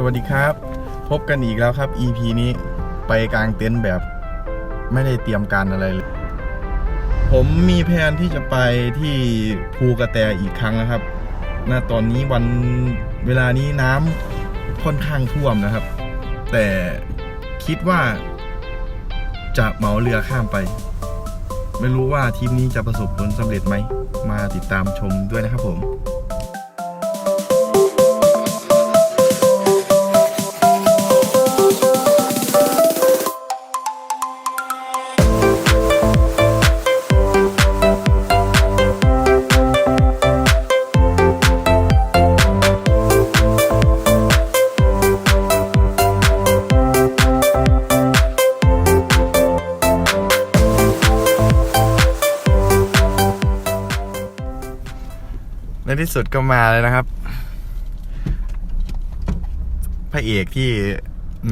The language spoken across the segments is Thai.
สวัสดีครับ พบกันอีกแล้วครับ EP นี้ไปกลางเต็นท์แบบไม่ได้เตรียมการอะไรเลย ผมมีแผนที่จะไปที่ภูกระแตอีกครั้งนะครับณตอนนี้วันเวลานี้น้ำค่อนข้างท่วมนะครับ แต่คิดว่าจะเหมาเรือข้ามไป ไม่รู้ว่าทริปนี้จะประสบผลสำเร็จไหม มาติดตามชมด้วยนะครับผม สุดก็มาเลยนะครับ พระเอกที่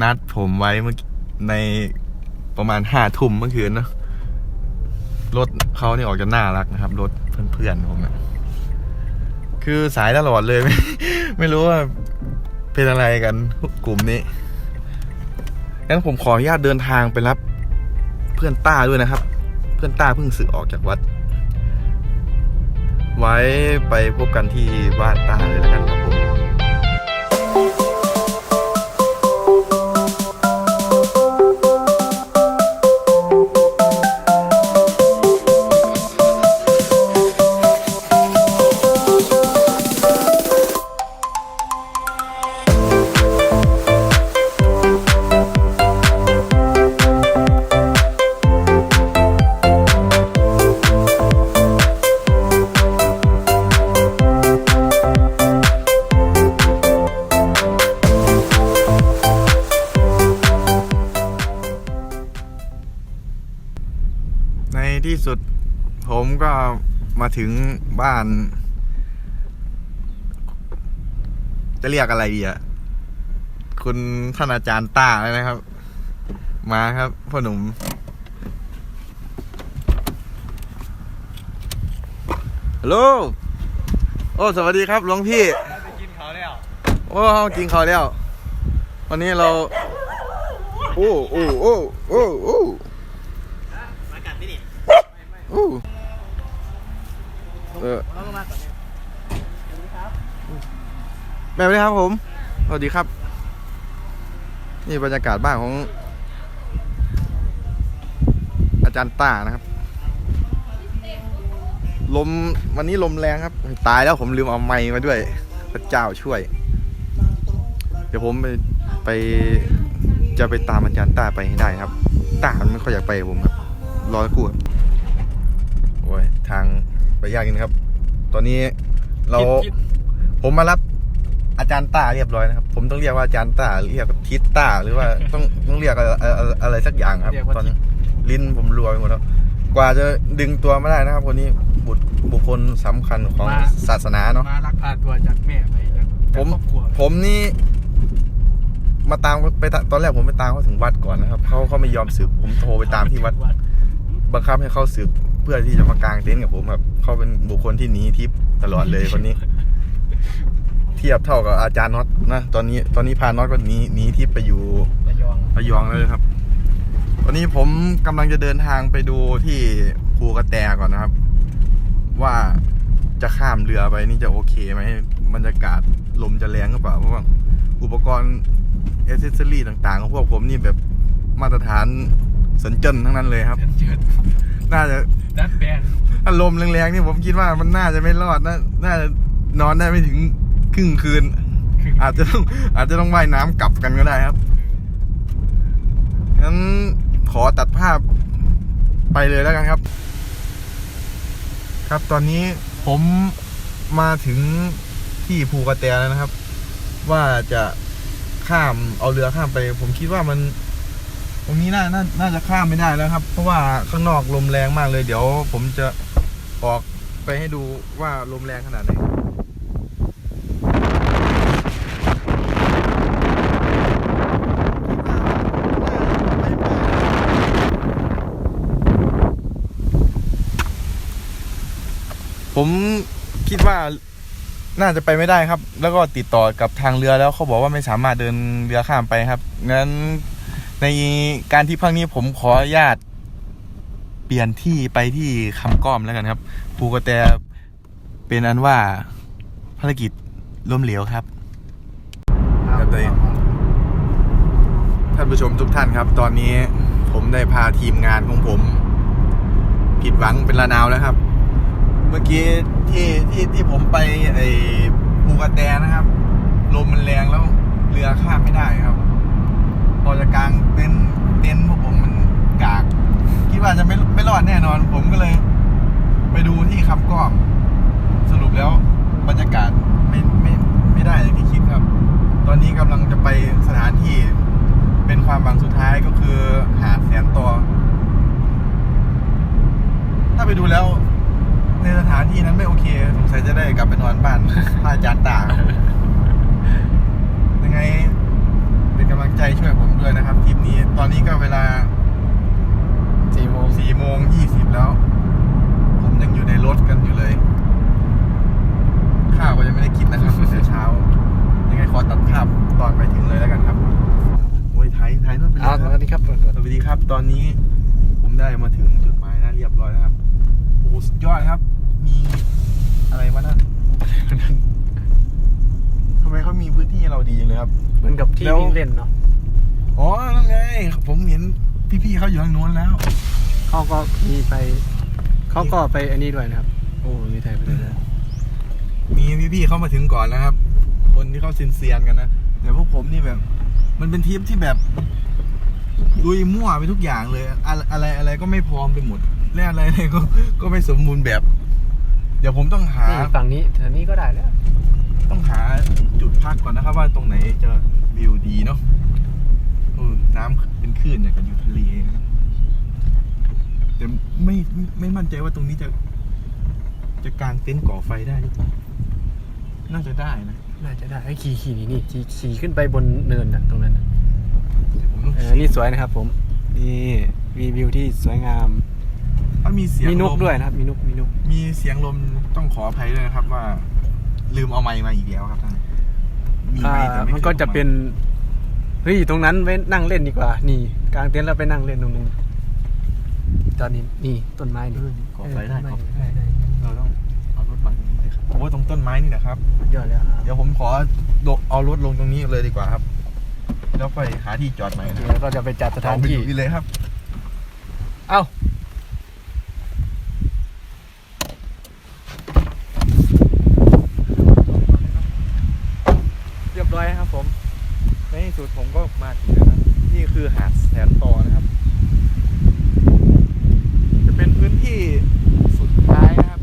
นัดผมไว้เมื่อในประมาณห้าทุ่มเมื่อคืนเนอะรถเขาเนี่ยออกจะน่ารักนะครับ รถเพื่อนๆผมอะคือสายตลอดเลยไม่ไม่รู้ว่าเป็นอะไรกันกลุ่มนี้งั้นผมขออนุญาตเดินทางไปรับ เพื่อนต้าด้วยนะครับ เพื่อนต้าเพิ่งสึกออกจากวัด ไว้ไปพบกันที่บ้านตาเลยแล้วกันครับ มาถึงบ้าน จะเรียกอะไรดีอะคุณท่านอาจารย์ต้าเลยนะครับ มาครับพ่อหนุ่มฮัลโหลโอ้ สวัสดีครับหลวงพี่ ไปกินเขาแล้วโอ้กินข้าวแล้ว วันนี้เรา โอ้โอ้โอ้โอ้โอ้ แม่สวัสดีครับผม สวัสดีครับ นี่บรรยากาศบ้านของ อาจารย์ต้านะครับ ลมวันนี้ลมแรงครับ ตายแล้วผมลืมเอาไม้มาด้วย พระเจ้าช่วย เดี๋ยวผมไปไปจะไปตามอาจารย์ต้าไปให้ได้ครับ ต้ามันไม่ค่อยอยากไปผมครับ รอสักครู่โอ้ยทางไปยากนิดครับ ตอนนี้เรา ผมมารับอาจารย์ต้าเรียบร้อยนะครับ ผมต้องเรียกว่าอาจารย์ต้าเรียกว่าทิศต้าหรือว่าต้องต้องเรียกอะไรอะไรอะไรสักอย่างครับ ตอนนี้ลิ้นผมรัวไปหมดแล้วกว่าจะดึงตัวไม่ได้นะครับ คนนี้บุตรบุคคลสำคัญของศาสนาเนาะมาลักพาตัวจากแม่ไปจากผมครอบครัวผมนี่มาตามไปตตอนแรกผมไปตามเขาถึงวัดก่อนนะครับเขาเขาไม่ยอมสืบผมโทรไปตามที่วัด บังคับให้เขาสืบเพื่อที่จะมากางเต็นท์กับผมครับเขาเป็นบุคคลที่หนีทิพย์ตลอดเลยคนนี้ เทียบเท่ากับอาจารย์น็อตนะตอนนี้ตอนนี้พาน็อตก็หนีหนีทิพย์ไปอยู่ระยองระยองแล้วครับวันนี้ผมกำลังจะเดินทางไปดูที่ภูกระแตก่อนนะครับ ว่าจะข้ามเรือไปนี่จะโอเคไหมบรรยากาศลมจะแรงหรือเปล่าเพราะว่าอุปกรณ์เอเซสซอรี่ต่างๆของพวกผมนี่แบบมาตรฐานสัญจรทั้งนั้นเลยครับ เจิดน่าจะดัดแปลงอารมณ์แรงๆนี่ผมคิดว่ามันน่าจะไม่รอดนะน่าจะ นอนได้ไม่ถึงครึ่งคืน อาจจะต้องอาจจะต้องว่ายน้ำกลับกันก็ได้ครับงั้นขอตัดภาพไปเลยแล้วกันครับ ครับตอนนี้ผมมาถึงที่ภูกระแตแล้วนะครับ ว่าจะข้ามเอาเรือข้ามไป ผมคิดว่ามันตรงนี้น่านาน่าจะข้ามไม่ได้แล้วครับ เพราะว่าข้างนอกลมแรงมากเลย เดี๋ยวผมจะออกไปให้ดูว่าลมแรงขนาดไหน ผมคิดว่าน่าจะไปไม่ได้ครับ แล้วก็ติดต่อกับทางเรือแล้วเขาบอกว่าไม่สามารถเดินเรือข้ามไปครับงั้นในการที่พักนี้ผมขออนุญาตเปลี่ยนที่ไปที่คำก้อมแล้วกันครับภูกระแตเป็นอันว่าภารกิจล้มเหลวครับครับตัวเองท่านผู้ชมทุกท่านครับ ตอนนี้ผมได้พาทีมงานของผม ผิดหวังเป็นระนาวแล้วครับ เมื่อกี้ที่ที่ที่ผมไปไอ้ภูกระแตนะครับลมมันแรงแล้วเรือข้ามไม่ได้ครับ พอจะกลางเต็นเต็นพวกผมมันกาก คิดว่าจะไม่ไม่รอดแน่นอน ผมก็เลย ไปดูที่คำก้อมสรุปแล้วบรรยากาศไม่ไม่ไม่ได้อย่างที่คิดครับ ตอนนี้กำลังจะไปสถานที่เป็นความหวังสุดท้ายก็คือหาดแสนตอถ้าไปดูแล้ว ในสถานที่นั้นไม่โอเคสงสัยจะได้กลับไปนอนบ้านพระอาจารย์ตาครับยังไง เป็นกำลังใจช่วยผมด้วยนะครับทริปนี้ตอนนี้ก็เวลาสี่โมงสี่โมงยี่สิบแล้ว ผมยังอยู่ในรถกันอยู่เลย ข้าวก็ยังไม่ได้กินนะครับตั้งแต่เช้า ยังไงขอตัดภาพตอนไปถึงเลยแล้วกันครับโอ้ยไทยไทยนู่นเป็นเอาสวัสดีครับสวัสดีครับ ตอนนี้ ผมได้มาถึงจุดหมายนะเรียบร้อยแล้วครับโอ้โหสุดยอดครับ มีอะไรวะนั่นทำไมเขามีพื้นที่ให้เราดีจังเลยครับ เหมือนกับที่แล้ว วิ่งเล่นเนาะอ๋อนั่นไงผมเห็นพี่ๆเขาอยู่ทางโน้นแล้ว เขาก็มีไป เขาก็ไปอันนี้ด้วยนะครับ โอ้มีไทยไปเลยนะมีพี่ๆเข้ามาถึงก่อนนะครับ คนที่เขาเซียนๆกันนะแต่พวกผมนี่แบบ มันเป็นทริปที่แบบลุยมั่วไปทุกอย่างเลย อะไรอะไรอะไรก็ไม่พร้อมไปหมดและอะไรอะไรก็ก็ไม่สมบูรณ์แบบ เดี๋ยวผมต้องหา นี่ฝั่งนี้แถวนี้ก็ได้แล้ว ต้องหาจุดพักก่อนนะครับ ว่าตรงไหนจะวิวดีเนาะเออน้ำเป็นคลื่นอย่างกับอยู่ทะเลนะแต่ไม่ไม่ไม่มั่นใจว่าตรงนี้จะ จะกางเต็นท์ก่อไฟได้หรือเปล่าน่าจะได้นะน่าจะได้ไอ้ขี่ขี่นี่นี่ขี่ขี่ขึ้นไปบนเนินน่ะตรงนั้นน่ะแต่ผมต้องเออนี่สวยนะครับผม นี่มีวิวที่สวยงาม ถ้ามีเสียงมีนกลด้วยนะครับ มีนกมีนก มีเสียงลมต้องขออภัยด้วยนะครับว่า ลืมเอาไมค์มาอีกแล้วครับท่านมีอ่าไมค์แต่ไม่มันก็จะเป็นเฮ้ยตรงนั้นไว้นั่งเล่นดีกว่า นี่กลางเต็นท์แล้วไปนั่งเล่นตรงนึงตอนนี้นี่ต้นไม้นี่ก่อไฟได้เออก่อต้นไฟไม้ได้ได้เราต้องเอารถบังตรงนี้เลยครับโอ้ตรงต้นไม้นี่นะครับได้ยอดแล้วเดี๋ยวผมขอโดดเอารถลงตรงนี้เลยดีกว่าครับ แล้วค่อยหาที่จอดใหม่นะเดี๋ยวก็จะไปจัดสถานเอไปที่ดูเลยครับ เอ้า เรียบร้อยครับผม ในที่สุดผมก็มาถึงแล้วครับ นี่คือหาด แสนต่อนะครับ จะเป็นพื้นที่สุดท้ายนะครับ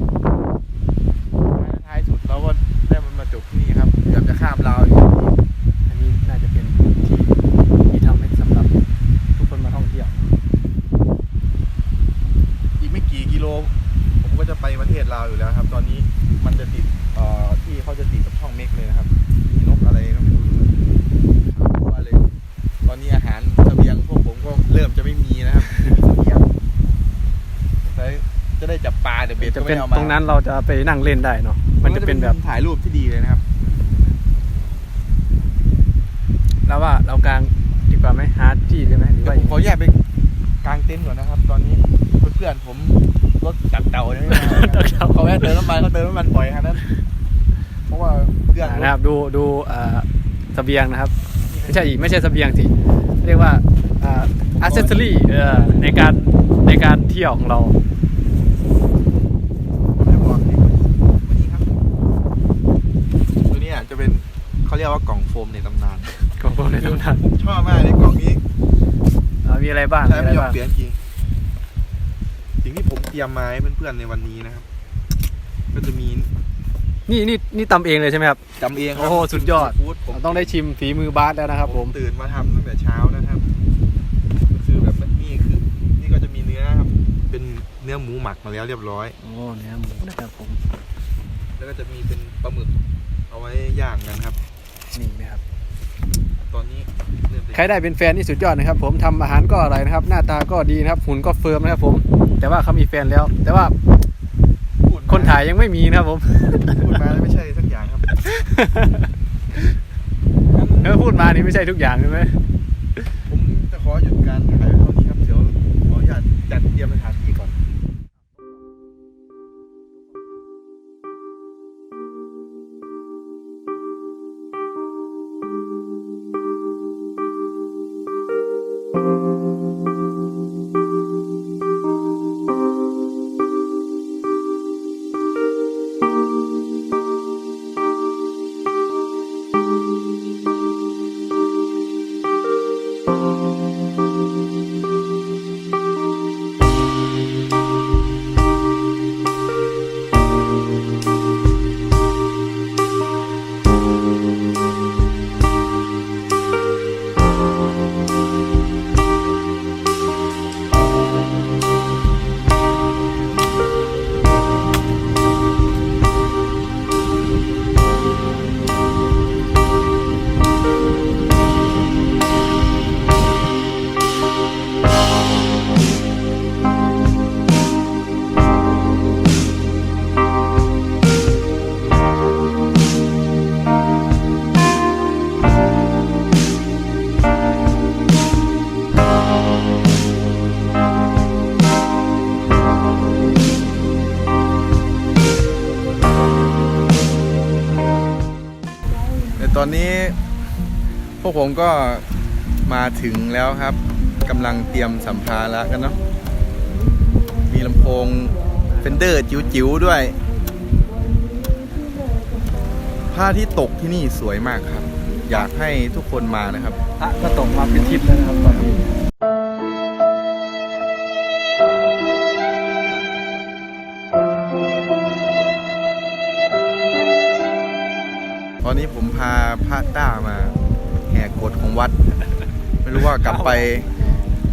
ท้ายท้ายสุดเราก็ได้มันมาจบที่นี่ครับเกือบจะข้ามลาวอีก อันนี้น่าจะเป็นที่ที่ทำให้สำหรับทุกคนมาท่องเที่ยว อีกไม่กี่กิโล ผมก็จะไปประเทศลาวอยู่แล้วครับ ตอนนี้มันจะติดเอ่อที่เขาจะติดกับช่องเม็กเลยนะครับ มีนกอะไรก็ไม่รู้ว่าเลย ตอนนี้อาหารเสบียงพวกผมก็เริ่มจะไม่มีนะครับไม่มีเสบียงสงสัยจะได้จับ ปลาแต่เบ็ดจะก็เป็ไม่นเอามาตรงนั้นเราจะไปนั่งเล่นได้เนาะมันจะเป็นแบบถ่ายรูปที่ดีเลยนะครับแล้วว่าเรากลางดีกว่าไหมหาที่เลยไหมหรือเดี๋ยวว่าผมขอแยกไปกางเต็นท์ก่อนนะครับ ตอนนี้เพื่อนๆผมรถจับเต่าเนี่ยไม่มานะครับเขาแวะเติมน้ำมันเขาเติมน้ำมันบ่อยครับนั้นเพราะว่าเพื่อนอ่านะครับดูดูอ่าเสบียงนะครับ ไม่ใช่อีกไม่ใช่เสบียงสิเรียกว่าอ่าอัเซสซอรี่เอ่อในการในการเที่ยวของเรา ไม่บอกนี่วันนี้ครับ ตัวนี้อะจะเป็นเขาเรียกว่ากล่องโฟมในตำนานของพวกในตำนานผมชอบมากเลยกล่องนี้อ่ามีอะไรบ้างใช้มีอะไรไม่ยอมบ้างเปลี่ยนจริงสิ่งที่ผมเตรียมมาให้เพื่อนๆในวันนี้นะครับ ก็จะมีนี่นี่นี่ตำเองเลยใช่ไหมครับจำเองครับโอ้โหสุดยอดซีฟู้ดผมเราต้องได้ชิมฝีมือบาสแล้วนะครับ ผมตื่นมาทำตั้งแต่เช้านะครับก็คือแบบนี่คือนี่ก็จะมีเนื้อครับ เป็นเนื้อหมูหมักมาแล้วเรียบร้อยโอ้เนื้อหมูนะครับผม แล้วก็จะมีเป็นปลาหมึกเอาไว้ย่างกันครับ นี่นะครับ ตอนนี้เริ่มใครได้เป็นแฟนนี่สุดยอดนะครับ ผมทำอาหารก็อร่อยนะครับ หน้าตาก็ดีนะครับ หุ่นก็เฟิร์มนะครับ ผม แต่ว่าเขามีแฟนแล้ว แต่ว่าพูดมคนถ่ายยังไม่มีนะครับผม พูดมาแล้วไม่ใช่สักอย่างครับเออพูดมานี่ไม่ใช่ทุกอย่างใช่ไหมผมจะขอหยุดการถ่ายไว้เท่านี้ครับ เดี๋ยวขออนุญาตจัดเตรียมสถานที่ อนนตอนนี้พวกผมก็มาถึงแล้วครับกำลังเตรียมสัมภาระกันเนาะมีลำโพงเฟนเดอร์จิ๋วๆด้วยผ้าที่ตกที่นี่สวยมากครับ อยากให้ทุกคนมานะครับพระก็ตกมาเป็นทิศแล้วนะครับตอนนี้ อนนี้ผมพาพระต้ามาแหกกฎของวัด ไม่รู้ว่ากลับไป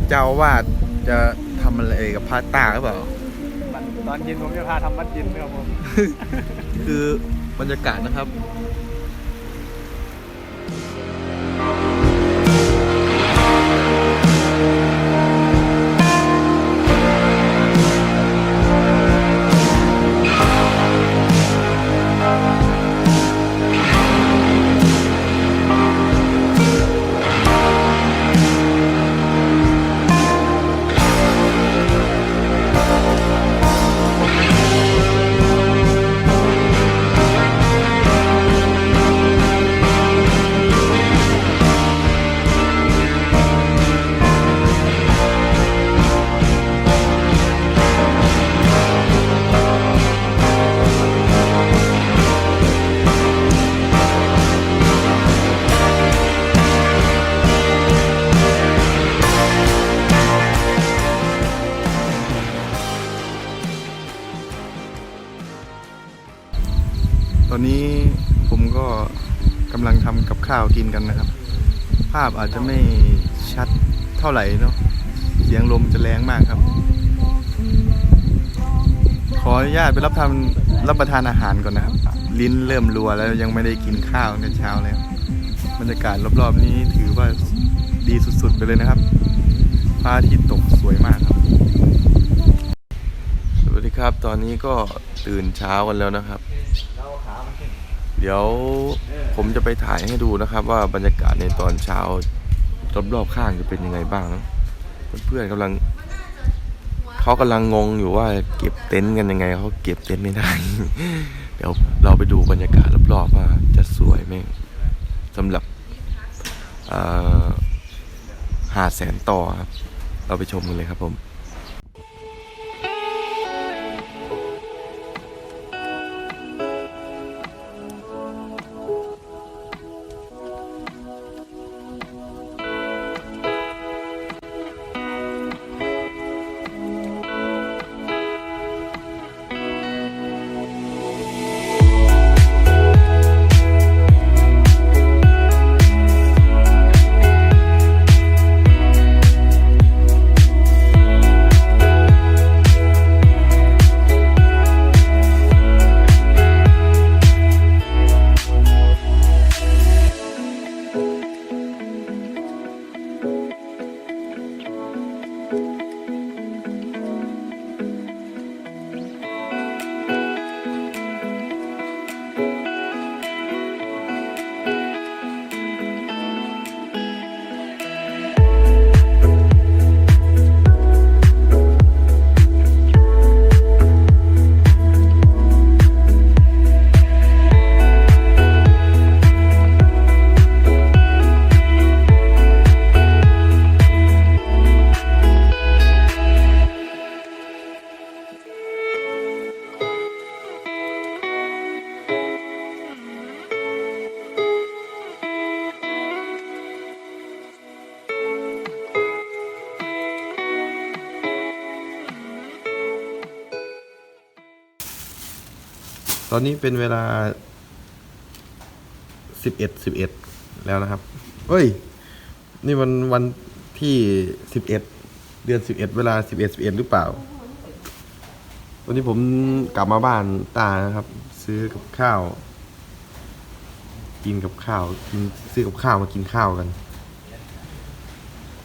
เจ้าอาวาดจะทำอะไรกับพระต้าหรือเปล่าวันตอนเย็นผมจะพาทำวัดเย็นครับผม คือบรรยากาศนะครับำลังทำกับข้าวกินกันนะครับ ภาพอาจจะไม่ชัดเท่าไหร่เนาะเสียงลมจะแรงมากครับ ขออนุญาตไปรับทำรับประทานอาหารก่อนนะครับ ลิ้นเริ่มรัวแล้วยังไม่ได้กินข้าวในเช้าแล้วบรรยากาศรอบๆนี้ถือว่าดีสุดๆไปเลยนะครับพระอาทิตย์ตกสวยมากครับ สวัสดีครับ ตอนนี้ก็ตื่นเช้ากันแล้วนะครับ เดี๋ยวผมจะไปถ่ายให้ดูนะครับว่าบรรยากาศในตอนเช้ารอบๆข้างจะเป็นยังไงบ้างนะเพื่อนๆกำลังเขากำลังงงอยู่ว่าเก็บเต็นท์กันยังไงเขาเก็บเต็นท์ไม่ได้ เดี๋ยวเราไปดูบรรยากาศรอบๆว่าจะสวยไหมสำหรับหาดแสนต่อครับ เราไปชมกันเลยครับผม ตอนนี้เป็นเวลาสิบเอ็ดสิบเอ็ดแล้วนะครับเฮ้ย นี่มันวันที่สิบเอ็ดเดือนสิบเอ็ดเวลาสิบเอ็ดสิบเอ็ดหรือเปล่า วันนี้ผมกลับมาบ้านตานะครับ ซื้อกับข้าว กินกับข้าวกินซื้อกับข้าวมากินข้าวกัน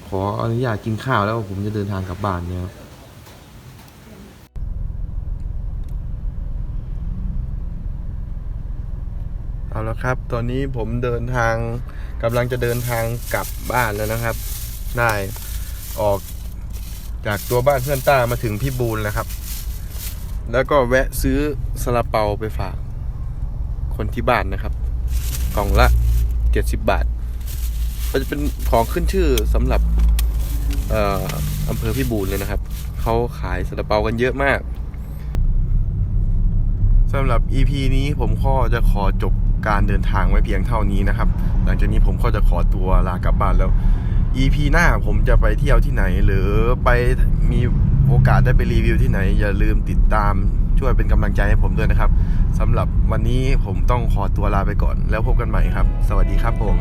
ขออนุญาตกินข้าวแล้วผมจะเดินทางกลับบ้านเนี่ยครับ เอาละครับ ตอนนี้ผมเดินทางกำลังจะเดินทางกลับบ้านแล้วนะครับ ได้ออกจากตัวบ้านเพื่อนต้ามาถึงพี่บูลแล้วครับ แล้วก็แวะซื้อซาลาเปาไปฝาก คนที่บ้านนะครับ กล่องละเจ็ดสิบบาทก็จะเป็นของขึ้นชื่อสำหรับเอ่ออำเภอพิบูลเลยนะครับ เขาขายซาลาเปากันเยอะมากสำหรับ EP นี้ผมก็จะขอจบ การเดินทางไว้เพียงเท่านี้นะครับ หลังจากนี้ผมก็จะขอตัวลากลับบ้านแล้ว EP หน้าผมจะไปเที่ยวที่ไหน หรือไปมีโอกาสได้ไปรีวิวที่ไหน อย่าลืมติดตามช่วยเป็นกำลังใจให้ผมด้วยนะครับสำหรับวันนี้ผมต้องขอตัวลาไปก่อน แล้วพบกันใหม่ครับ สวัสดีครับผม